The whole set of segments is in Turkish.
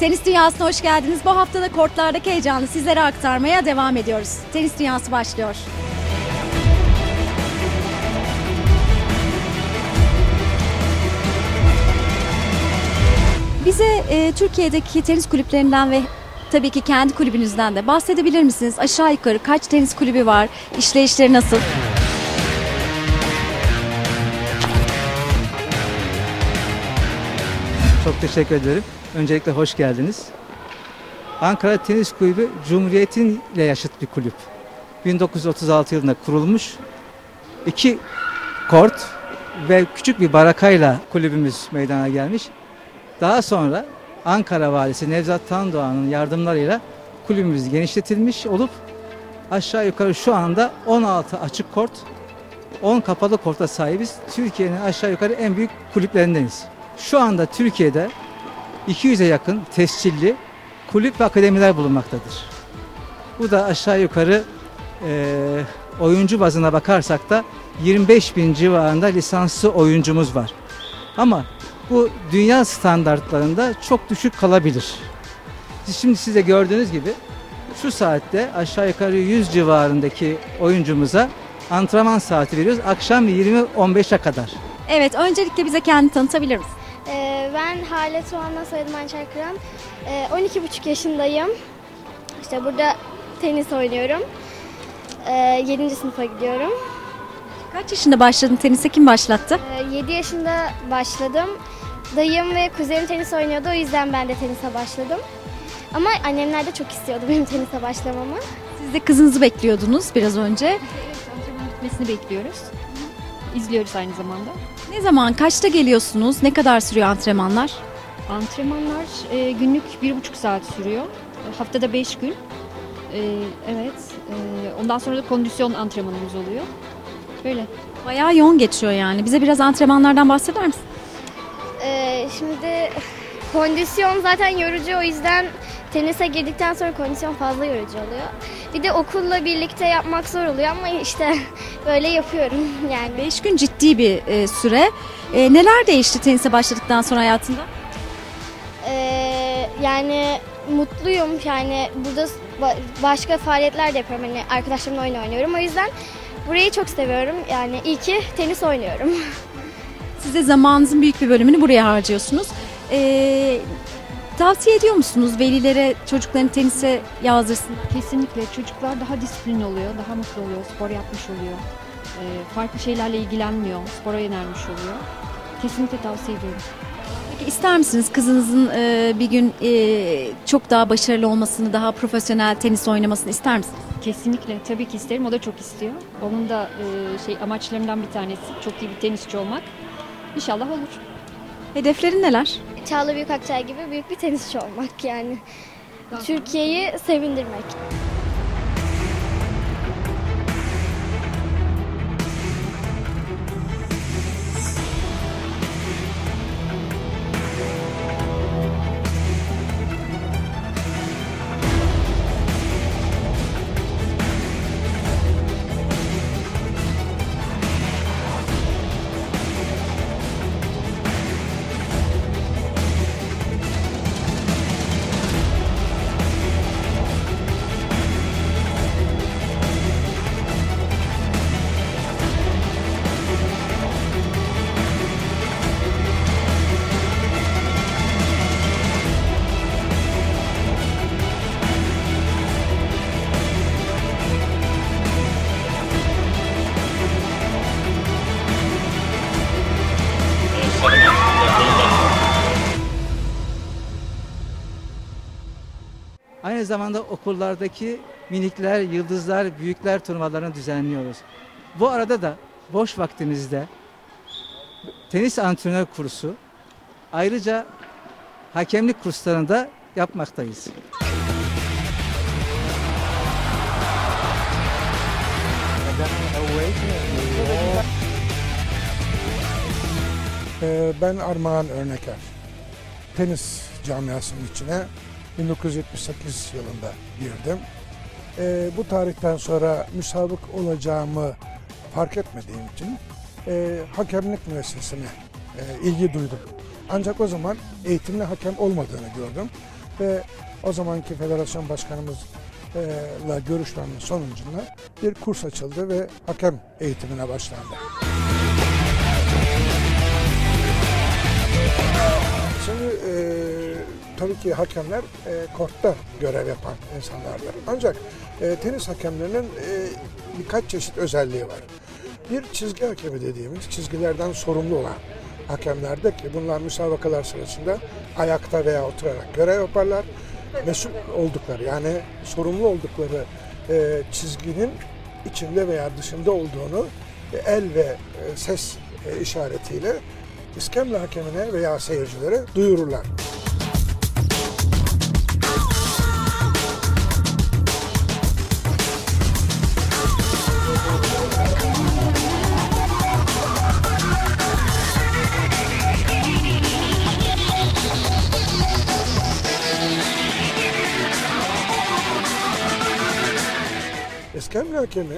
Tenis Dünyası'na hoş geldiniz. Bu haftada kortlardaki heyecanı sizlere aktarmaya devam ediyoruz. Tenis Dünyası başlıyor. Bize e, Türkiye'deki tenis kulüplerinden ve tabii ki kendi kulübünüzden de bahsedebilir misiniz? Aşağı yukarı kaç tenis kulübü var? İşleyişleri nasıl? Çok teşekkür ederim. Öncelikle hoş geldiniz. Ankara Tenis Kulübü Cumhuriyet'in ile yaşıt bir kulüp. 1936 yılında kurulmuş. İki kort ve küçük bir barakayla kulübümüz meydana gelmiş. Daha sonra Ankara Valisi Nevzat Tandoğan'ın yardımlarıyla kulübümüz genişletilmiş olup aşağı yukarı şu anda 16 açık kort, 10 kapalı korta sahibiz. Türkiye'nin aşağı yukarı en büyük kulüplerindeniz. Şu anda Türkiye'de 200'e yakın tescilli kulüp ve akademiler bulunmaktadır. Bu da aşağı yukarı eee, oyuncu bazına bakarsak da 25 bin civarında lisanslı oyuncumuz var. Ama bu dünya standartlarında çok düşük kalabilir. Şimdi size gördüğünüz gibi şu saatte aşağı yukarı 100 civarındaki oyuncumuza antrenman saati veriyoruz. Akşam 20-15'e kadar. Evet, öncelikle bize kendini tanıtabilir misin? Ee, ben Hale Tuğan'dan soyadım Ançer Kıran. Ee, 12,5 yaşındayım. İşte burada tenis oynuyorum. Ee, 7. sınıfa gidiyorum. Kaç yaşında başladın tenise? Kim başlattı? Ee, 7 yaşında başladım. Dayım ve kuzenim tenis oynuyordu. O yüzden ben de tenise başladım. Ama annemler de çok istiyordu benim tenise başlamamı. Siz de kızınızı bekliyordunuz biraz önce. Antrenman bitmesini bekliyoruz. İzliyoruz aynı zamanda. Ne zaman, kaçta geliyorsunuz? Ne kadar sürüyor antrenmanlar? Antrenmanlar e, günlük bir buçuk saat sürüyor. Haftada beş gün. E, evet. e, ondan sonra da kondisyon antrenmanımız oluyor. Böyle. Bayağı yoğun geçiyor yani. Bize biraz antrenmanlardan bahseder misin? Ee, şimdi kondisyon zaten yorucu o yüzden tenise girdikten sonra kondisyon fazla yorucu oluyor. Bir de okulla birlikte yapmak zor oluyor ama işte böyle yapıyorum yani. 5 gün ciddi bir e, süre. E, neler değişti tenise başladıktan sonra hayatında? Ee, yani mutluyum yani burada ba- başka faaliyetler de yapıyorum hani arkadaşlarımla oyun oynuyorum o yüzden burayı çok seviyorum yani iyi ki tenis oynuyorum. Siz de zamanınızın büyük bir bölümünü buraya harcıyorsunuz. E, tavsiye ediyor musunuz velilere çocuklarını tenise yazdırsın? Kesinlikle çocuklar daha disiplinli oluyor, daha mutlu oluyor, spor yapmış oluyor. E, farklı şeylerle ilgilenmiyor, spora yönelmiş oluyor. Kesinlikle tavsiye ediyorum. Peki ister misiniz kızınızın e, bir gün e, çok daha başarılı olmasını, daha profesyonel tenis oynamasını ister misiniz? Kesinlikle tabii ki isterim. O da çok istiyor. Onun da e, şey amaçlarından bir tanesi çok iyi bir tenisçi olmak. İnşallah olur. Hedeflerin neler? Çağla Büyükakçay gibi büyük bir tenisçi olmak yani. Türkiye'yi sevindirmek. Aynı zamanda okullardaki minikler, yıldızlar, büyükler turnuvalarını düzenliyoruz. Bu arada da boş vaktimizde tenis antrenör kursu, ayrıca hakemlik kurslarını da yapmaktayız. Ee, Ben Armağan Örneker. Tenis camiasının içine 1978 yılında girdim. Ee, bu tarihten sonra müsabık olacağımı fark etmediğim için e, hakemlik müessesesine e, ilgi duydum. Ancak o zaman eğitimli hakem olmadığını gördüm. ve o zamanki federasyon başkanımızla görüşmenin sonucunda bir kurs açıldı ve hakem eğitimine başlandı. Tabii ki hakemler e, kortta görev yapan insanlardır. Ancak e, tenis hakemlerinin e, birkaç çeşit özelliği var. Bir çizgi hakemi dediğimiz çizgilerden sorumlu olan hakemlerdir ki bunlar müsabakalar sırasında ayakta veya oturarak görev yaparlar. Mesul oldukları yani sorumlu oldukları e, çizginin içinde veya dışında olduğunu e, el ve e, ses e, işaretiyle iskemle hakemine veya seyircilere duyururlar. İskemle hakemi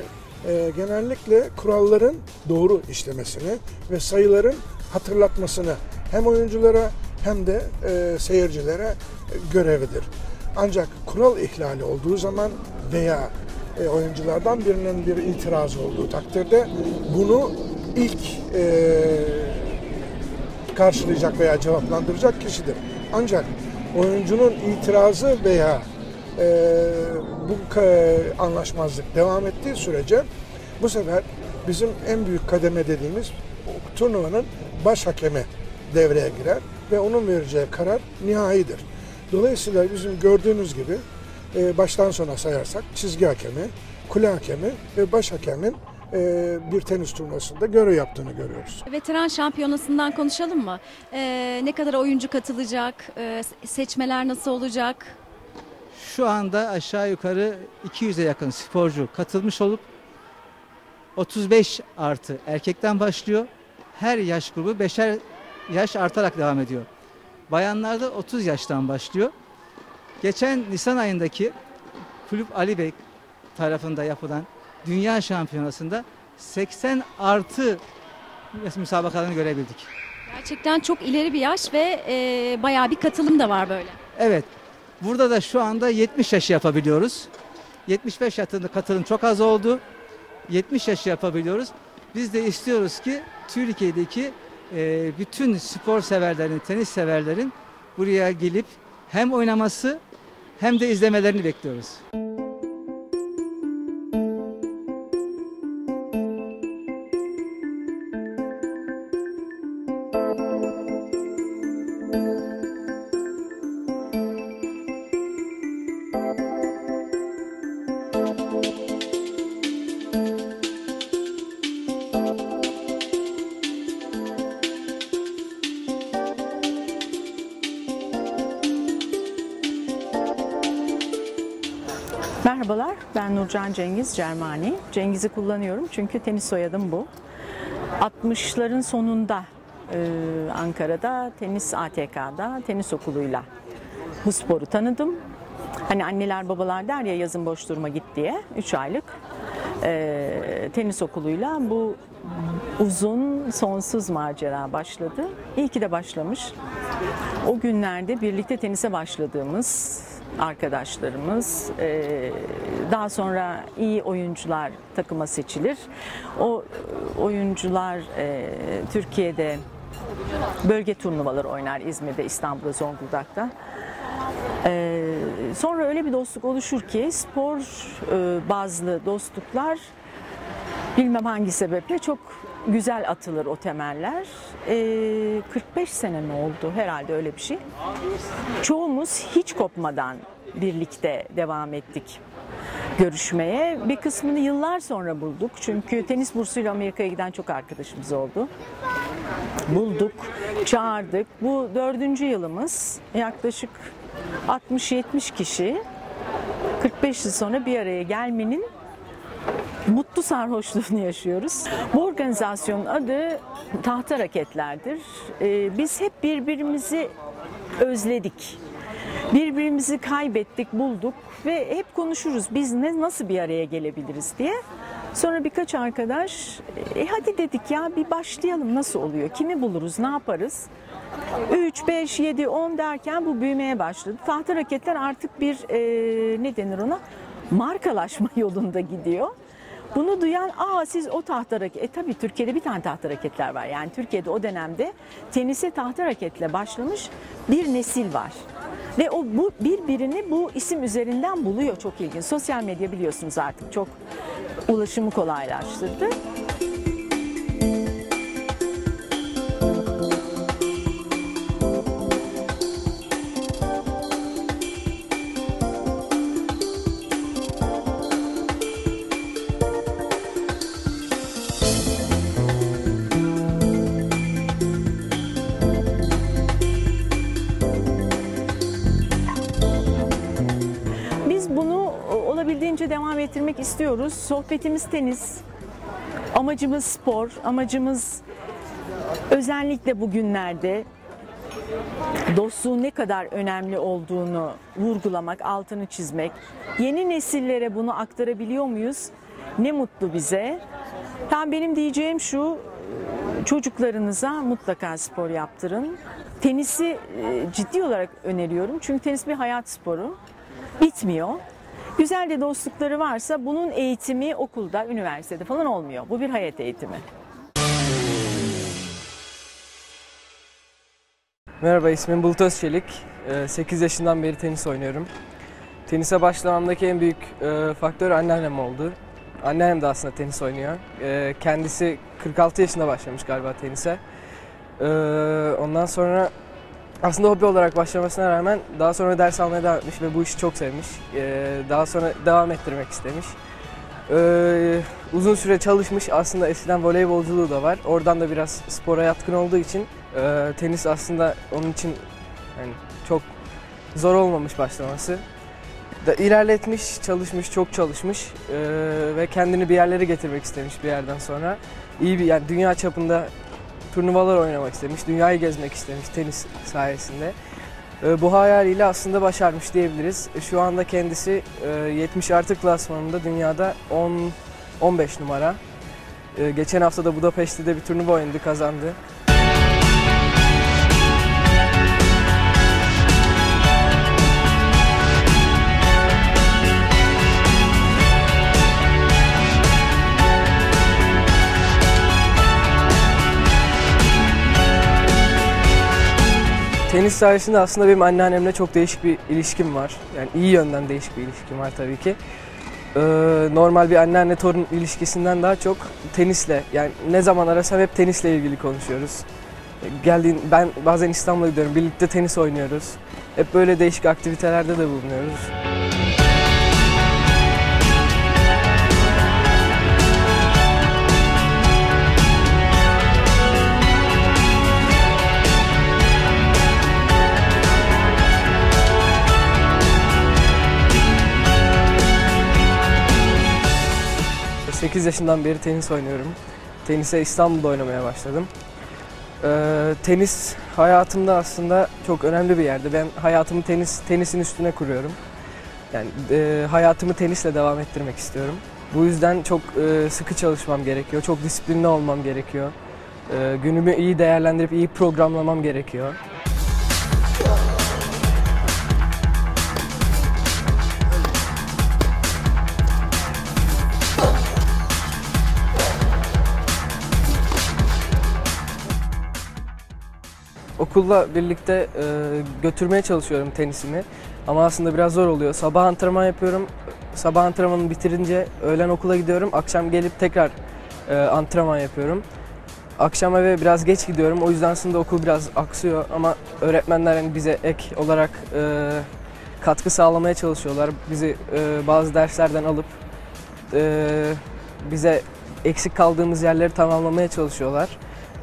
e, genellikle kuralların doğru işlemesini ve sayıların hatırlatmasını hem oyunculara hem de e, seyircilere e, görevidir. Ancak kural ihlali olduğu zaman veya e, oyunculardan birinin bir itirazı olduğu takdirde bunu ilk e, karşılayacak veya cevaplandıracak kişidir. Ancak oyuncunun itirazı veya bu e, anlaşmazlık devam ettiği sürece bu sefer bizim en büyük kademe dediğimiz turnuvanın baş hakemi devreye girer ve onun vereceği karar nihaidir. Dolayısıyla bizim gördüğünüz gibi e, baştan sona sayarsak çizgi hakemi, kule hakemi ve baş hakemin e, bir tenis turnuvasında görev yaptığını görüyoruz. Veteran şampiyonasından konuşalım mı? Ee, ne kadar oyuncu katılacak? Ee, seçmeler nasıl olacak? Şu anda aşağı yukarı 200'e yakın sporcu katılmış olup 35 artı erkekten başlıyor. Her yaş grubu 5'er yaş artarak devam ediyor. Bayanlarda 30 yaştan başlıyor. Geçen Nisan ayındaki Kulüp Ali Bey tarafında yapılan Dünya Şampiyonası'nda 80 artı müsabakalarını görebildik. Gerçekten çok ileri bir yaş ve e, bayağı bir katılım da var böyle. Evet. Burada da şu anda 70 yaşı yapabiliyoruz. 75 yaşında katılım çok az oldu. 70 yaşı yapabiliyoruz. Biz de istiyoruz ki Türkiye'deki e, bütün spor severlerin, tenis severlerin buraya gelip hem oynaması hem de izlemelerini bekliyoruz. Merhabalar, ben Nurcan Cengiz Cermani. Cengiz'i kullanıyorum çünkü tenis soyadım bu. 60'ların sonunda e, Ankara'da tenis ATK'da tenis okuluyla bu sporu tanıdım. Hani anneler babalar der ya yazın boş durma git diye 3 aylık e, tenis okuluyla bu uzun sonsuz macera başladı. İyi ki de başlamış. O günlerde birlikte tenise başladığımız arkadaşlarımız e, daha sonra iyi oyuncular takıma seçilir. O oyuncular e, Türkiye'de bölge turnuvaları oynar İzmir'de, İstanbul'da, Zonguldak'ta. E, sonra öyle bir dostluk oluşur ki spor bazlı dostluklar bilmem hangi sebeple çok güzel atılır o temeller. Ee, 45 sene mi oldu herhalde öyle bir şey. Çoğumuz hiç kopmadan birlikte devam ettik görüşmeye. Bir kısmını yıllar sonra bulduk. Çünkü tenis bursuyla Amerika'ya giden çok arkadaşımız oldu. Bulduk, çağırdık. Bu dördüncü yılımız yaklaşık 60-70 kişi 45 yıl sonra bir araya gelmenin mutlu sarhoşluğunu yaşıyoruz. Bu organizasyonun adı Tahta Raketlerdir. Ee, biz hep birbirimizi özledik. Birbirimizi kaybettik, bulduk ve hep konuşuruz biz ne nasıl bir araya gelebiliriz diye. Sonra birkaç arkadaş e, hadi dedik ya bir başlayalım nasıl oluyor? Kimi buluruz? Ne yaparız? 3, 5, 7, 10 derken bu büyümeye başladı. Tahta raketler artık bir e, ne denir ona? Markalaşma yolunda gidiyor. Bunu duyan aa siz o tahta raket, e tabii Türkiye'de bir tane tahta raketler var. Yani Türkiye'de o dönemde tenise tahta raketle başlamış bir nesil var. Ve o bu birbirini bu isim üzerinden buluyor çok ilginç. Sosyal medya biliyorsunuz artık çok ulaşımı kolaylaştırdı. İstiyoruz. Sohbetimiz tenis, amacımız spor, amacımız özellikle bugünlerde dostluğun ne kadar önemli olduğunu vurgulamak, altını çizmek. Yeni nesillere bunu aktarabiliyor muyuz? Ne mutlu bize. Tam benim diyeceğim şu, çocuklarınıza mutlaka spor yaptırın. Tenisi e, ciddi olarak öneriyorum. Çünkü tenis bir hayat sporu. Bitmiyor. Güzel de dostlukları varsa bunun eğitimi okulda, üniversitede falan olmuyor. Bu bir hayat eğitimi. Merhaba ismim Bulut Özçelik. 8 yaşından beri tenis oynuyorum. Tenise başlamamdaki en büyük e, faktör anneannem oldu. Anneannem de aslında tenis oynuyor. E, Kendisi 46 yaşında başlamış galiba tenise. E, Ondan sonra aslında hobi olarak başlamasına rağmen daha sonra ders almaya devam etmiş ve bu işi çok sevmiş. E, Daha sonra devam ettirmek istemiş. E, Uzun süre çalışmış. Aslında eskiden voleybolculuğu da var. Oradan da biraz spora yatkın olduğu için e, tenis aslında onun için yani çok zor olmamış başlaması. Da ilerletmiş, çalışmış, çok çalışmış e, ve kendini bir yerlere getirmek istemiş bir yerden sonra. İyi bir yani dünya çapında turnuvalar oynamak istemiş, dünyayı gezmek istemiş tenis sayesinde. E, bu hayaliyle aslında başarmış diyebiliriz. E, Şu anda kendisi e, 70 artı klasmanında dünyada 10 15 numara. E, Geçen hafta da Budapeşte'de de bir turnuva oynadı, kazandı. Tenis sayesinde aslında benim anneannemle çok değişik bir ilişkim var. Yani iyi yönden değişik bir ilişkim var tabii ki. Ee, normal bir anneanne torun ilişkisinden daha çok tenisle yani ne zaman arasam hep tenisle ilgili konuşuyoruz. Geldiğin ben bazen İstanbul'a gidiyorum birlikte tenis oynuyoruz. Hep böyle değişik aktivitelerde de bulunuyoruz. 8 yaşından beri tenis oynuyorum. Tenise İstanbul'da oynamaya başladım. Ee, tenis hayatımda aslında çok önemli bir yerde. Ben hayatımı tenis tenisin üstüne kuruyorum. Yani e, hayatımı tenisle devam ettirmek istiyorum. Bu yüzden çok e, sıkı çalışmam gerekiyor. Çok disiplinli olmam gerekiyor. E, günümü iyi değerlendirip iyi programlamam gerekiyor. Okulla birlikte e, götürmeye çalışıyorum tenisimi. Ama aslında biraz zor oluyor. Sabah antrenman yapıyorum. Sabah antrenmanı bitirince öğlen okula gidiyorum. Akşam gelip tekrar e, antrenman yapıyorum. Akşam eve biraz geç gidiyorum. O yüzden aslında okul biraz aksıyor ama öğretmenler hani bize ek olarak e, katkı sağlamaya çalışıyorlar. Bizi e, bazı derslerden alıp e, bize eksik kaldığımız yerleri tamamlamaya çalışıyorlar.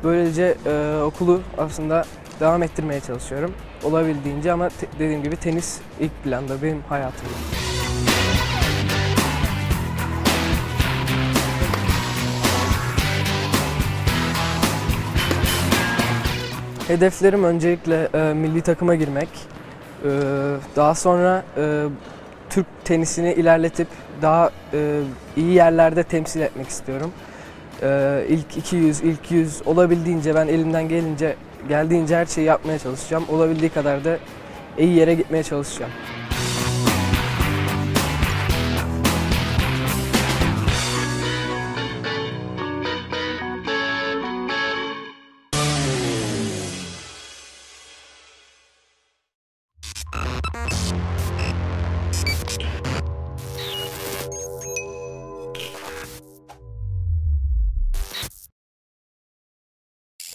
Böylece e, okulu aslında devam ettirmeye çalışıyorum. Olabildiğince ama dediğim gibi tenis ilk planda benim hayatımda. Hedeflerim öncelikle e, milli takıma girmek. E, daha sonra e, Türk tenisini ilerletip daha e, iyi yerlerde temsil etmek istiyorum. Ee, ilk 200, ilk 100 olabildiğince ben elimden gelince geldiğince her şeyi yapmaya çalışacağım. Olabildiği kadar da iyi yere gitmeye çalışacağım.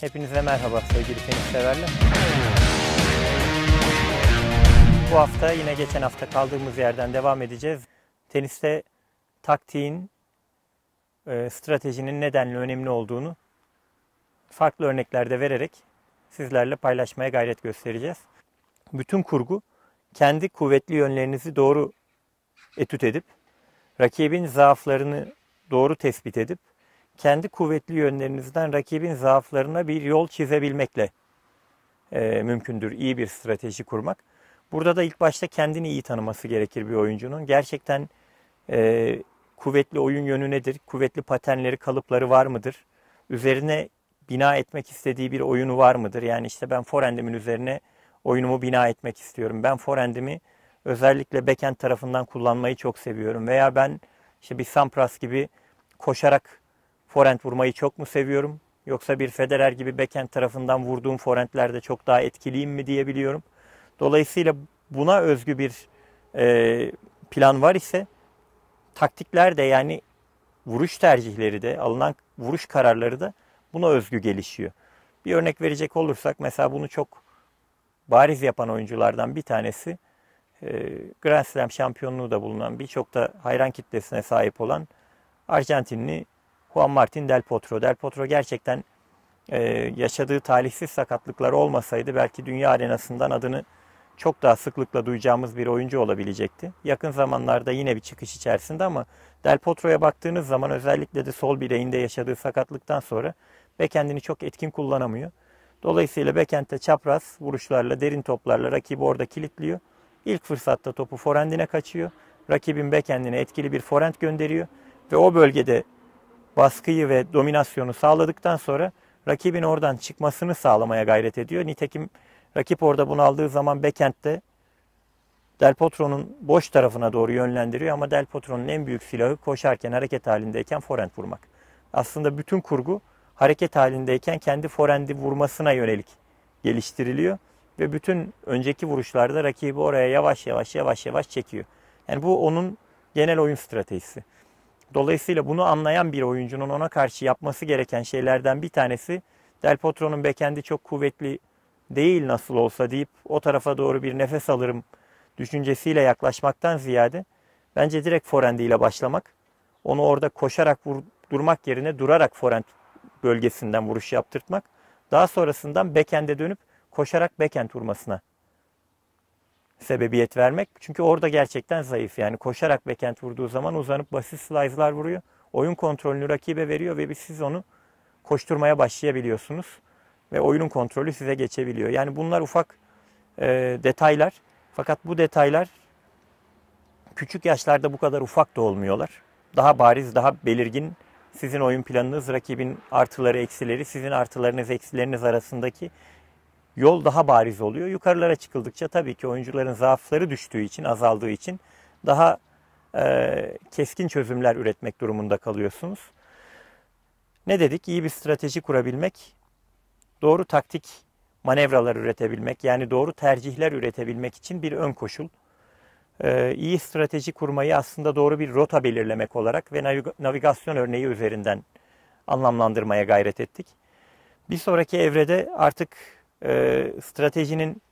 Hepinize merhaba sevgili tenis severler. Bu hafta yine geçen hafta kaldığımız yerden devam edeceğiz. Teniste taktiğin, e, stratejinin nedenli önemli olduğunu farklı örneklerde vererek sizlerle paylaşmaya gayret göstereceğiz. Bütün kurgu kendi kuvvetli yönlerinizi doğru etüt edip rakibin zaaflarını doğru tespit edip kendi kuvvetli yönlerinizden rakibin zaaflarına bir yol çizebilmekle e, mümkündür iyi bir strateji kurmak. Burada da ilk başta kendini iyi tanıması gerekir bir oyuncunun. Gerçekten e, kuvvetli oyun yönü nedir? Kuvvetli paternleri, kalıpları var mıdır? Üzerine bina etmek istediği bir oyunu var mıdır? Yani işte ben forendimin üzerine oyunumu bina etmek istiyorum. Ben forendimi özellikle backhand tarafından kullanmayı çok seviyorum. Veya ben işte bir Sampras gibi koşarak forend vurmayı çok mu seviyorum? Yoksa bir Federer gibi backhand tarafından vurduğum forendlerde çok daha etkiliyim mi diyebiliyorum. Dolayısıyla buna özgü bir e, plan var ise taktikler de yani vuruş tercihleri de alınan vuruş kararları da buna özgü gelişiyor. Bir örnek verecek olursak mesela bunu çok bariz yapan oyunculardan bir tanesi e, Grand Slam şampiyonluğu da bulunan birçok da hayran kitlesine sahip olan Arjantinli Juan Martin Del Potro. Del Potro gerçekten e, yaşadığı talihsiz sakatlıklar olmasaydı belki dünya arenasından adını çok daha sıklıkla duyacağımız bir oyuncu olabilecekti. Yakın zamanlarda yine bir çıkış içerisinde ama Del Potro'ya baktığınız zaman özellikle de sol bileğinde yaşadığı sakatlıktan sonra bekendini çok etkin kullanamıyor. Dolayısıyla bekendte çapraz vuruşlarla, derin toplarla rakibi orada kilitliyor. İlk fırsatta topu forendine kaçıyor. Rakibin bekendine etkili bir forend gönderiyor. Ve o bölgede baskıyı ve dominasyonu sağladıktan sonra rakibin oradan çıkmasını sağlamaya gayret ediyor. Nitekim rakip orada bunu aldığı zaman backend'de Del Potro'nun boş tarafına doğru yönlendiriyor ama Del Potro'nun en büyük silahı koşarken hareket halindeyken forend vurmak. Aslında bütün kurgu hareket halindeyken kendi forendi vurmasına yönelik geliştiriliyor ve bütün önceki vuruşlarda rakibi oraya yavaş yavaş yavaş yavaş çekiyor. Yani bu onun genel oyun stratejisi. Dolayısıyla bunu anlayan bir oyuncunun ona karşı yapması gereken şeylerden bir tanesi Del Potro'nun bekendi çok kuvvetli değil nasıl olsa deyip o tarafa doğru bir nefes alırım düşüncesiyle yaklaşmaktan ziyade bence direkt forendiyle başlamak. Onu orada koşarak durmak yerine durarak forend bölgesinden vuruş yaptırtmak. Daha sonrasından backend'e dönüp koşarak backend vurmasına sebebiyet vermek. Çünkü orada gerçekten zayıf. Yani koşarak backend vurduğu zaman uzanıp basit slice'lar vuruyor. Oyun kontrolünü rakibe veriyor ve siz onu koşturmaya başlayabiliyorsunuz. Ve oyunun kontrolü size geçebiliyor. Yani bunlar ufak e, detaylar. Fakat bu detaylar küçük yaşlarda bu kadar ufak da olmuyorlar. Daha bariz, daha belirgin sizin oyun planınız, rakibin artıları, eksileri, sizin artılarınız, eksileriniz arasındaki yol daha bariz oluyor. Yukarılara çıkıldıkça tabii ki oyuncuların zaafları düştüğü için, azaldığı için daha e, keskin çözümler üretmek durumunda kalıyorsunuz. Ne dedik? İyi bir strateji kurabilmek, doğru taktik manevralar üretebilmek, yani doğru tercihler üretebilmek için bir ön koşul. Ee, iyi strateji kurmayı aslında doğru bir rota belirlemek olarak ve navigasyon örneği üzerinden anlamlandırmaya gayret ettik. Bir sonraki evrede artık e, stratejinin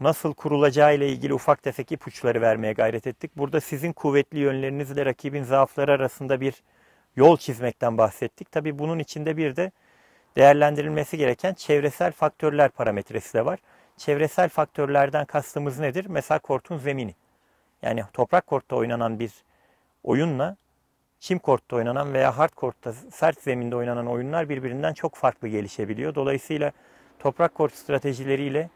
nasıl kurulacağı ile ilgili ufak tefek ipuçları vermeye gayret ettik. Burada sizin kuvvetli yönlerinizle rakibin zaafları arasında bir yol çizmekten bahsettik. Tabii bunun içinde bir de değerlendirilmesi gereken çevresel faktörler parametresi de var. Çevresel faktörlerden kastımız nedir? Mesela kortun zemini. Yani toprak kortta oynanan bir oyunla çim kortta oynanan veya hard kortta sert zeminde oynanan oyunlar birbirinden çok farklı gelişebiliyor. Dolayısıyla toprak kort stratejileriyle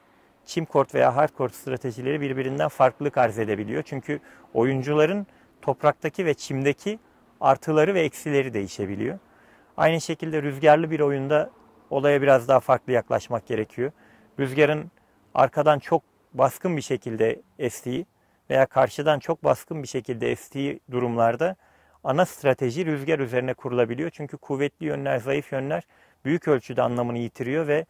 çim kort veya hard kort stratejileri birbirinden farklılık arz edebiliyor. Çünkü oyuncuların topraktaki ve çimdeki artıları ve eksileri değişebiliyor. Aynı şekilde rüzgarlı bir oyunda olaya biraz daha farklı yaklaşmak gerekiyor. Rüzgarın arkadan çok baskın bir şekilde estiği veya karşıdan çok baskın bir şekilde estiği durumlarda ana strateji rüzgar üzerine kurulabiliyor. Çünkü kuvvetli yönler, zayıf yönler büyük ölçüde anlamını yitiriyor ve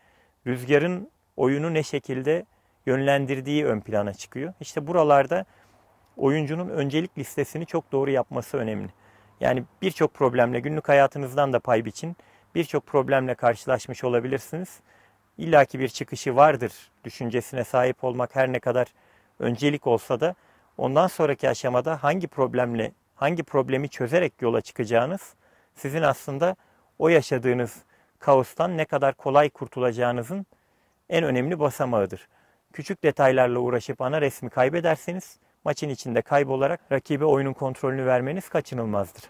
rüzgarın oyunu ne şekilde yönlendirdiği ön plana çıkıyor. İşte buralarda oyuncunun öncelik listesini çok doğru yapması önemli. Yani birçok problemle günlük hayatınızdan da pay biçin. Birçok problemle karşılaşmış olabilirsiniz. İlla ki bir çıkışı vardır düşüncesine sahip olmak her ne kadar öncelik olsa da ondan sonraki aşamada hangi problemle, hangi problemi çözerek yola çıkacağınız sizin aslında o yaşadığınız kaostan ne kadar kolay kurtulacağınızın en önemli basamağıdır. Küçük detaylarla uğraşıp ana resmi kaybederseniz maçın içinde kaybolarak rakibe oyunun kontrolünü vermeniz kaçınılmazdır.